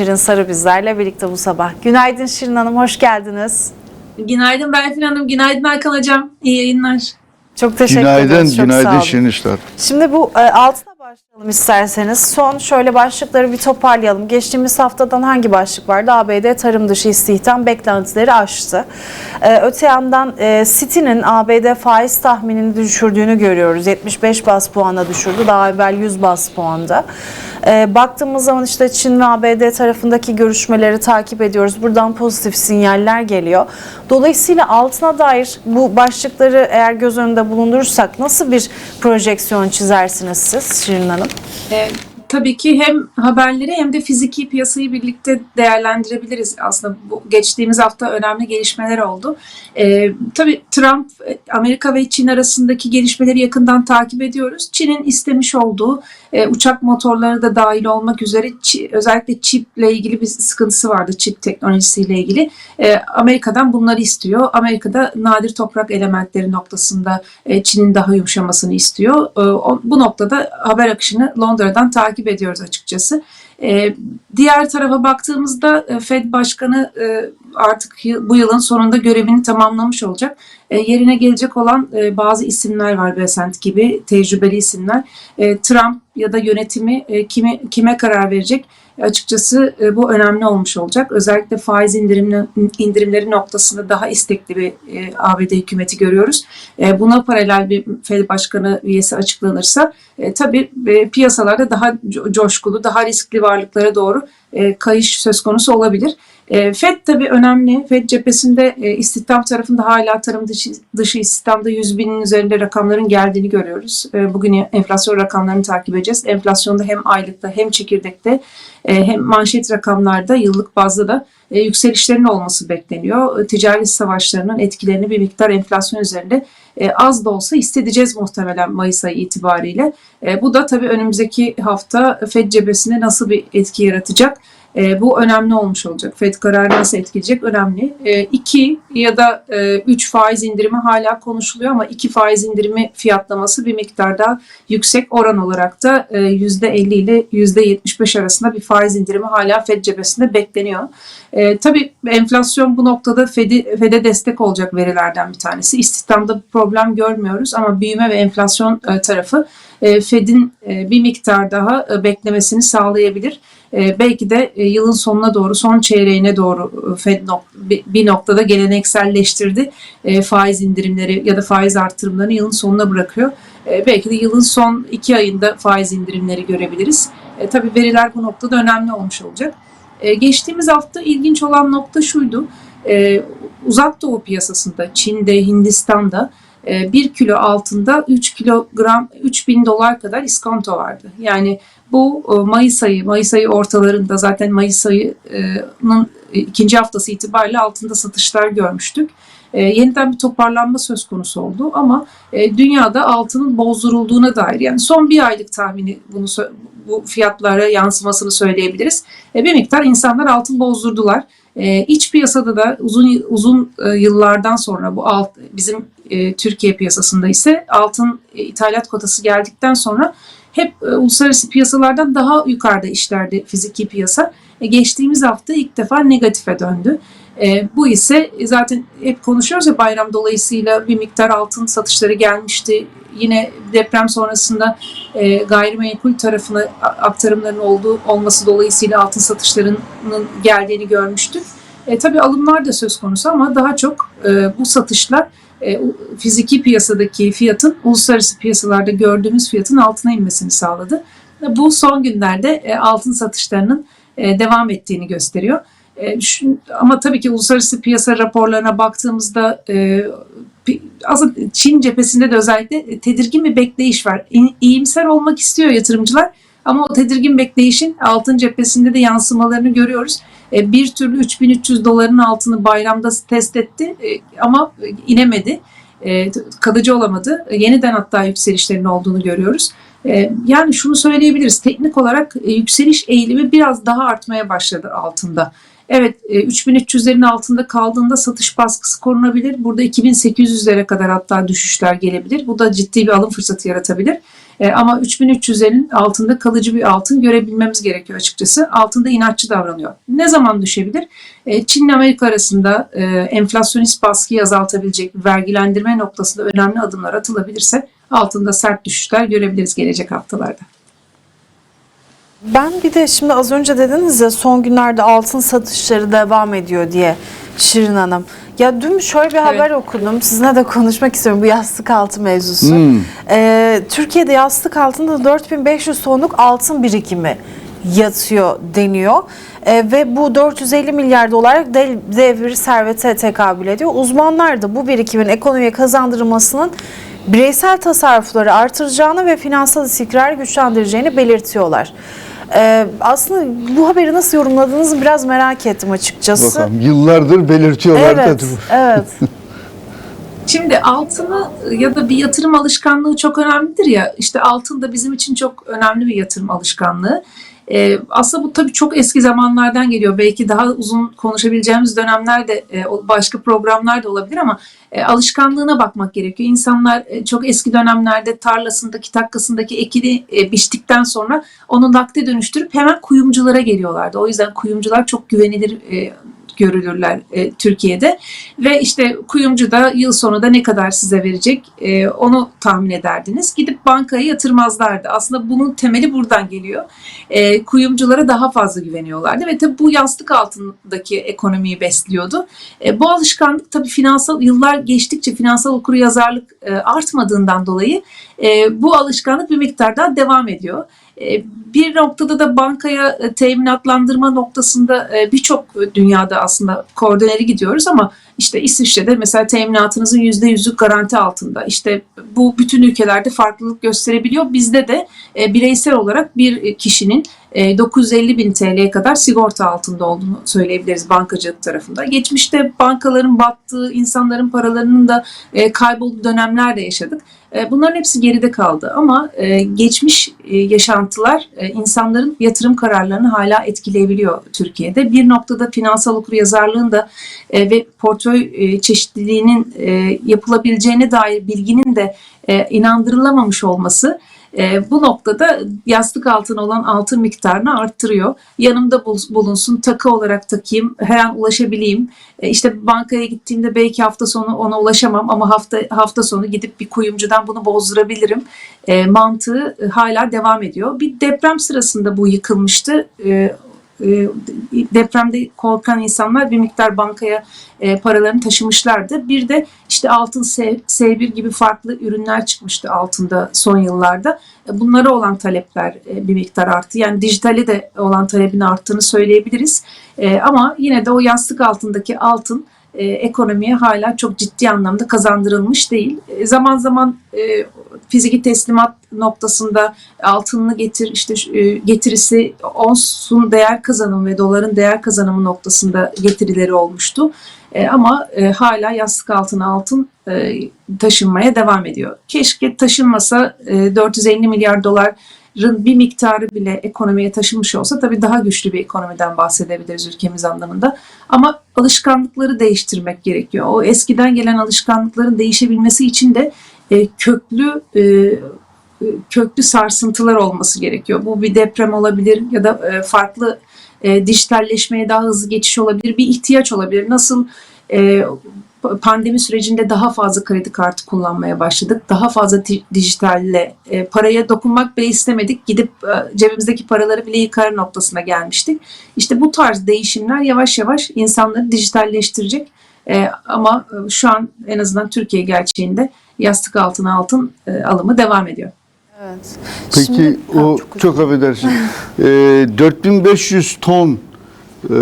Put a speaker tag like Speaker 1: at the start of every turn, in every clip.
Speaker 1: Şirin Sarı bizlerle birlikte bu sabah. Günaydın Şirin Hanım, hoş geldiniz.
Speaker 2: Günaydın Berfin Hanım, günaydın Hakan Hocam. İyi yayınlar.
Speaker 1: Çok teşekkür
Speaker 3: Günaydın,
Speaker 1: ederiz. Çok sağ
Speaker 3: günaydın. Şirin İşler.
Speaker 1: Şimdi bu e, başlayalım isterseniz. Son şöyle başlıkları bir toparlayalım. Geçtiğimiz haftadan hangi başlık vardı? ABD tarım dışı istihdam beklentileri aştı. E, öte yandan e, City'nin ABD faiz tahminini düşürdüğünü görüyoruz. 75 bas puana düşürdü. Daha evvel 100 bas puanda. E, baktığımız zaman işte Çin ve ABD tarafındaki görüşmeleri takip ediyoruz. Buradan pozitif sinyaller geliyor. Dolayısıyla altına dair bu başlıkları eğer göz önünde bulundurursak nasıl bir projeksiyon çizersiniz siz Şirin Hanım?
Speaker 2: Ee, tabii ki hem haberleri hem de fiziki piyasayı birlikte değerlendirebiliriz. Aslında bu geçtiğimiz hafta önemli gelişmeler oldu. Ee, tabii Trump, e, Amerika ve Çin arasındaki gelişmeleri yakından takip ediyoruz. Çin'in istemiş olduğu e, uçak motorları da dahil olmak üzere çi- özellikle çiple ilgili bir sıkıntısı vardı. Çip teknolojisiyle ilgili. E, Amerika'dan bunları istiyor. Amerika'da nadir toprak elementleri noktasında e, Çin'in daha yumuşamasını istiyor. E, o- bu noktada haber akışını Londra'dan takip ediyoruz açıkçası. E, diğer tarafa baktığımızda e, Fed Başkanı e, artık bu yılın sonunda görevini tamamlamış olacak. E, yerine gelecek olan e, bazı isimler var Besant gibi tecrübeli isimler. E, Trump ya da yönetimi e, kime kime karar verecek? Açıkçası e, bu önemli olmuş olacak. Özellikle faiz indirimli, indirimleri noktasında daha istekli bir e, ABD hükümeti görüyoruz. E, buna paralel bir Fed Başkanı üyesi açıklanırsa tabii piyasalarda daha co- coşkulu, daha riskli varlıklara doğru kayış söz konusu olabilir. E, Fed tabii önemli. Fed cephesinde e, istihdam tarafında hala tarım dışı, dışı istihdamda 100 binin üzerinde rakamların geldiğini görüyoruz. E, bugün enflasyon rakamlarını takip edeceğiz. Enflasyonda hem aylıkta hem çekirdekte hem manşet rakamlarda yıllık bazda da e, yükselişlerin olması bekleniyor. E, Ticaret savaşlarının etkilerini bir miktar enflasyon üzerinde az da olsa hissedeceğiz muhtemelen Mayıs ayı itibariyle. Bu da tabii önümüzdeki hafta Fed cephesinde nasıl bir etki yaratacak? E, bu önemli olmuş olacak. Fed kararı nasıl etkileyecek önemli. E, iki ya da e, üç faiz indirimi hala konuşuluyor ama iki faiz indirimi fiyatlaması bir miktar daha yüksek oran olarak da e, %50 ile %75 arasında bir faiz indirimi hala Fed cephesinde bekleniyor. E, tabii enflasyon bu noktada Fed'e destek olacak verilerden bir tanesi. İstihdamda bir problem görmüyoruz ama büyüme ve enflasyon e, tarafı e, Fed'in e, bir miktar daha e, beklemesini sağlayabilir. E, belki de e, yılın sonuna doğru, son çeyreğine doğru e, Fed bir- noktada gelenekselleştirdi. E, faiz indirimleri ya da faiz artırımlarını yılın sonuna bırakıyor. Belki de yılın son iki ayında faiz indirimleri görebiliriz. Tabii veriler bu noktada önemli olmuş olacak. Geçtiğimiz hafta ilginç olan nokta şuydu. Uzak doğu piyasasında, Çin'de, Hindistan'da 1 kilo altında 3 kilogram 3000 dolar kadar iskonto vardı. Yani bu e, Mayıs ayı, Mayıs ayı ortalarında zaten Mayıs ayının ikinci haftası itibariyle altında satışlar görmüştük. E, yeniden bir toparlanma söz konusu oldu ama e, dünyada altının bozdurulduğuna dair yani son bir aylık tahmini bunu bu fiyatlara yansımasını söyleyebiliriz. E, bir miktar insanlar altın bozdurdular. E, iç piyasada da uzun uzun e, yıllardan sonra bu alt bizim e, Türkiye piyasasında ise altın e, ithalat kotası geldikten sonra hep uluslararası piyasalardan daha yukarıda işlerdi fiziki piyasa. Geçtiğimiz hafta ilk defa negatife döndü. E, bu ise zaten hep konuşuyoruz ya bayram dolayısıyla bir miktar altın satışları gelmişti. Yine deprem sonrasında e, gayrimenkul tarafına aktarımların olduğu olması dolayısıyla altın satışlarının geldiğini görmüştük. E, tabii alımlar da söz konusu ama daha çok e, bu satışlar e, fiziki piyasadaki fiyatın uluslararası piyasalarda gördüğümüz fiyatın altına inmesini sağladı. Bu son günlerde e, altın satışlarının e, devam ettiğini gösteriyor. E, ama tabii ki uluslararası piyasa raporlarına baktığımızda e, aslında Çin cephesinde de özellikle tedirgin bir bekleyiş var. İyimser olmak istiyor yatırımcılar ama o tedirgin bekleyişin altın cephesinde de yansımalarını görüyoruz. E, bir türlü 3300 doların altını bayramda test etti e, ama inemedi. E, kalıcı olamadı. E, Yeniden hatta yükselişlerin olduğunu görüyoruz. E, yani şunu söyleyebiliriz. Teknik olarak e, yükseliş eğilimi biraz daha artmaya başladı altında. Evet e, 3300'lerin altında kaldığında satış baskısı korunabilir. Burada 2800'lere kadar hatta düşüşler gelebilir. Bu da ciddi bir alım fırsatı yaratabilir. E, ama 3300'lerin altında kalıcı bir altın görebilmemiz gerekiyor açıkçası. Altında inatçı davranıyor. Ne zaman düşebilir? E, Çin ile Amerika arasında e, enflasyonist baskıyı azaltabilecek vergilendirme noktasında önemli adımlar atılabilirse altında sert düşüşler görebiliriz gelecek haftalarda.
Speaker 1: Ben bir de şimdi az önce dediniz ya son günlerde altın satışları devam ediyor diye Şirin Hanım. Ya dün şöyle bir haber okudum. Sizinle de konuşmak istiyorum bu yastık altı mevzusu. Ee, Türkiye'de yastık altında 4500 tonluk altın birikimi yatıyor deniyor. Ee, ve bu 450 milyar dolar dev, dev bir servete tekabül ediyor. Uzmanlar da bu birikimin ekonomiye kazandırılmasının bireysel tasarrufları artıracağını ve finansal istikrarı güçlendireceğini belirtiyorlar. Ee, aslında bu haberi nasıl yorumladığınızı biraz merak ettim açıkçası.
Speaker 3: Bakalım yıllardır belirtiyorlar da
Speaker 1: Evet, evet.
Speaker 2: Şimdi altını ya da bir yatırım alışkanlığı çok önemlidir ya. İşte altın da bizim için çok önemli bir yatırım alışkanlığı. Ee, aslında bu tabii çok eski zamanlardan geliyor. Belki daha uzun konuşabileceğimiz dönemlerde e, başka programlar da olabilir ama e, alışkanlığına bakmak gerekiyor. İnsanlar e, çok eski dönemlerde tarlasındaki, takkasındaki ekini e, biçtikten sonra onu nakde dönüştürüp hemen kuyumculara geliyorlardı. O yüzden kuyumcular çok güvenilir e, görülürler e, Türkiye'de ve işte kuyumcu da yıl sonu da ne kadar size verecek e, onu tahmin ederdiniz. Gidip bankaya yatırmazlardı. Aslında bunun temeli buradan geliyor. E, kuyumculara daha fazla güveniyorlardı ve tabii bu yastık altındaki ekonomiyi besliyordu. E, bu alışkanlık tabii finansal yıllar geçtikçe finansal okuryazarlık e, artmadığından dolayı e, bu alışkanlık bir miktar daha devam ediyor. E, Bir noktada da bankaya e, teminatlandırma noktasında e, birçok dünyada aslında koordineli gidiyoruz ama işte İsviçre'de mesela teminatınızın %100'lük garanti altında. İşte bu bütün ülkelerde farklılık gösterebiliyor. Bizde de e, bireysel olarak bir kişinin e, 950 bin TL'ye kadar sigorta altında olduğunu söyleyebiliriz bankacılık tarafında. Geçmişte bankaların battığı, insanların paralarının da kaybolduğu dönemler de yaşadık. E, Bunların hepsi geride kaldı ama e, geçmiş e, yaşantılar insanların yatırım kararlarını hala etkileyebiliyor Türkiye'de. Bir noktada finansal okuryazarlığın da ve portföy çeşitliliğinin yapılabileceğine dair bilginin de inandırılamamış olması e, bu noktada yastık altına olan altın miktarını arttırıyor. Yanımda bul- bulunsun, takı olarak takayım, her an ulaşabileyim. E, işte bankaya gittiğimde belki hafta sonu ona ulaşamam ama hafta hafta sonu gidip bir kuyumcudan bunu bozdurabilirim. E, mantığı hala devam ediyor. Bir deprem sırasında bu yıkılmıştı. E, depremde korkan insanlar bir miktar bankaya e, paralarını taşımışlardı. Bir de işte altın S- S1 gibi farklı ürünler çıkmıştı altında son yıllarda. E, Bunlara olan talepler e, bir miktar arttı. Yani dijitale de olan talebin arttığını söyleyebiliriz. Ama yine de o yastık altındaki altın e, ekonomiye hala çok ciddi anlamda kazandırılmış değil. E, zaman zaman e, fiziki teslimat noktasında altınını getir işte e, getirisi onsun değer kazanımı ve doların değer kazanımı noktasında getirileri olmuştu. E, ama e, hala yastık altına altın e, taşınmaya devam ediyor. Keşke taşınmasa e, 450 milyar doların bir miktarı bile ekonomiye taşınmış olsa tabii daha güçlü bir ekonomiden bahsedebiliriz ülkemiz anlamında. Ama alışkanlıkları değiştirmek gerekiyor. O eskiden gelen alışkanlıkların değişebilmesi için de e, köklü e, e, köklü sarsıntılar olması gerekiyor. Bu bir deprem olabilir ya da e, farklı e, dijitalleşmeye daha hızlı geçiş olabilir, bir ihtiyaç olabilir. Nasıl e, pandemi sürecinde daha fazla kredi kartı kullanmaya başladık. Daha fazla di- dijitalle e, paraya dokunmak bile istemedik. Gidip e, cebimizdeki paraları bile yıkar noktasına gelmiştik. İşte bu tarz değişimler yavaş yavaş insanları dijitalleştirecek. E, ama e, şu an en azından Türkiye gerçeğinde yastık altına altın e, alımı devam ediyor.
Speaker 1: evet.
Speaker 3: Peki
Speaker 1: Şimdi-
Speaker 3: o
Speaker 1: çok
Speaker 3: çok, affedersin. Ee, 4500 ton e,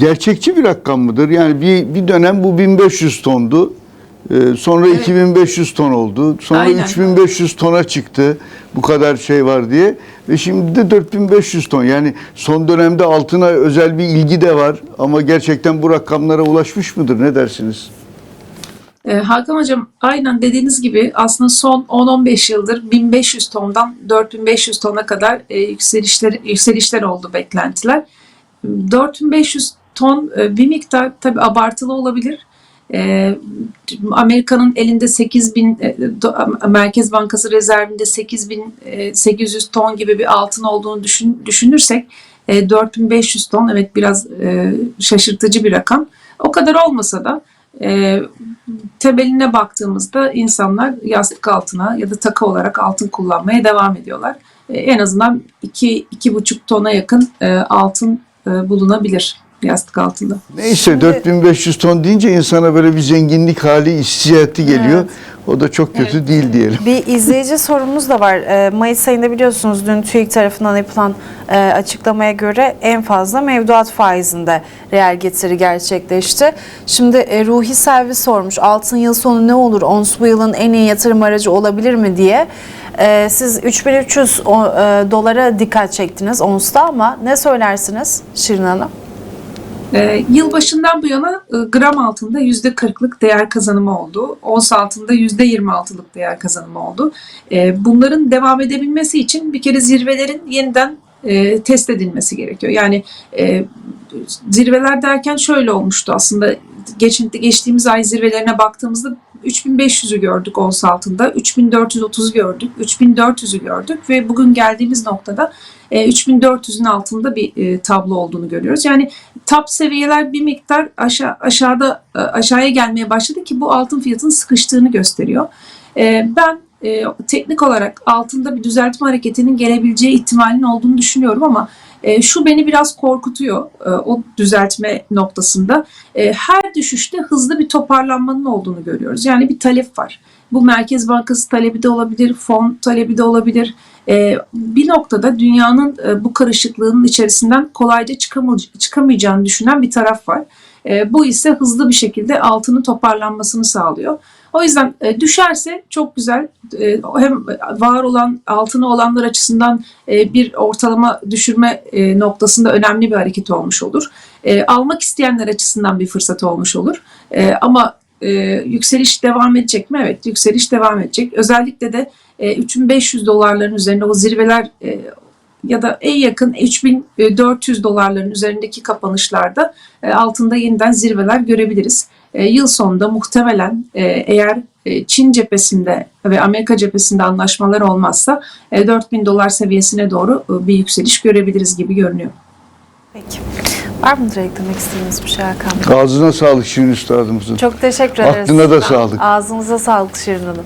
Speaker 3: gerçekçi bir rakam mıdır? Yani bir bir dönem bu 1500 tondu. Ee, sonra
Speaker 2: Evet.
Speaker 3: 2500 ton oldu. Sonra
Speaker 2: Aynen.
Speaker 3: 3500 tona çıktı. Bu kadar şey var diye. Ve şimdi de 4500 ton. Yani son dönemde altına özel bir ilgi de var. Ama gerçekten bu rakamlara ulaşmış mıdır? Ne dersiniz?
Speaker 2: E, Hakan Hocam aynen dediğiniz gibi aslında son 10-15 yıldır 1500 tondan 4500 tona kadar e, yükselişler, yükselişler oldu beklentiler. 4500 ton e, bir miktar tabii abartılı olabilir. E, Amerika'nın elinde 8 bin e, Merkez Bankası rezervinde 8800 ton gibi bir altın olduğunu düşün, düşünürsek e, 4500 ton evet biraz şaşırtıcı bir rakam. O kadar olmasa da e, temeline baktığımızda insanlar yastık altına ya da takı olarak altın kullanmaya devam ediyorlar. En azından 2-2,5 tona yakın altın bulunabilir yastık altında.
Speaker 3: Neyse
Speaker 1: Şimdi-
Speaker 3: 4500 ton deyince insana böyle bir zenginlik hali hissiyatı geliyor. O da çok kötü değil diyelim.
Speaker 1: Bir izleyici sorumuz da var. Ee, Mayıs ayında biliyorsunuz dün TÜİK tarafından yapılan e, açıklamaya göre en fazla mevduat faizinde reel getiri gerçekleşti. Şimdi e, Ruhi Selvi sormuş altın yıl sonu ne olur? Ons bu yılın en iyi yatırım aracı olabilir mi diye. Ee, siz 3300 o- e, dolara dikkat çektiniz onsta ama ne söylersiniz Şirin Hanım?
Speaker 2: Ee, yılbaşından bu yana e, gram altında %40'lık değer kazanımı oldu. Ons altında %26'lık değer kazanımı oldu. Ee, bunların devam edebilmesi için bir kere zirvelerin yeniden e, test edilmesi gerekiyor. Yani e, zirveler derken şöyle olmuştu aslında. Geç, geçtiğimiz ay zirvelerine baktığımızda 3500'ü gördük ons altında, 3430 gördük, 3400'ü gördük ve bugün geldiğimiz noktada e, 3400'ün altında bir e, tablo olduğunu görüyoruz. Yani top seviyeler bir miktar aşağı aşağıda e, aşağıya gelmeye başladı ki bu altın fiyatının sıkıştığını gösteriyor. E, Ben e, teknik olarak altında bir düzeltme hareketinin gelebileceği ihtimalin olduğunu düşünüyorum ama e, şu beni biraz korkutuyor e, o düzeltme noktasında. E, her düşüşte hızlı bir toparlanmanın olduğunu görüyoruz. Yani bir talep var. Bu Merkez Bankası talebi de olabilir, fon talebi de olabilir. E, bir noktada dünyanın e, bu karışıklığının içerisinden kolayca çıkamay- çıkamayacağını düşünen bir taraf var. E, bu ise hızlı bir şekilde altının toparlanmasını sağlıyor. O yüzden e, düşerse çok güzel e, hem var olan altını olanlar açısından e, bir ortalama düşürme noktasında önemli bir hareket olmuş olur. Almak isteyenler açısından bir fırsat olmuş olur. Ama yükseliş devam edecek mi? Evet yükseliş devam edecek. Özellikle de e, 3500 dolarların üzerinde o zirveler ya da en yakın 3400 dolarların üzerindeki kapanışlarda altında yeniden zirveler görebiliriz. E, yıl sonunda muhtemelen e, eğer e, Çin cephesinde ve Amerika cephesinde anlaşmalar olmazsa e, 4000 dolar seviyesine doğru bir yükseliş görebiliriz gibi görünüyor.
Speaker 1: Peki. Var mıdır eklemek istediğiniz bir şey Hakan Bey?
Speaker 3: Ağzına sağlık Şirin Üstadımızın.
Speaker 1: Çok teşekkür ederiz.
Speaker 3: Aklına da sağlık.
Speaker 1: Ağzınıza sağlık Şirin Hanım.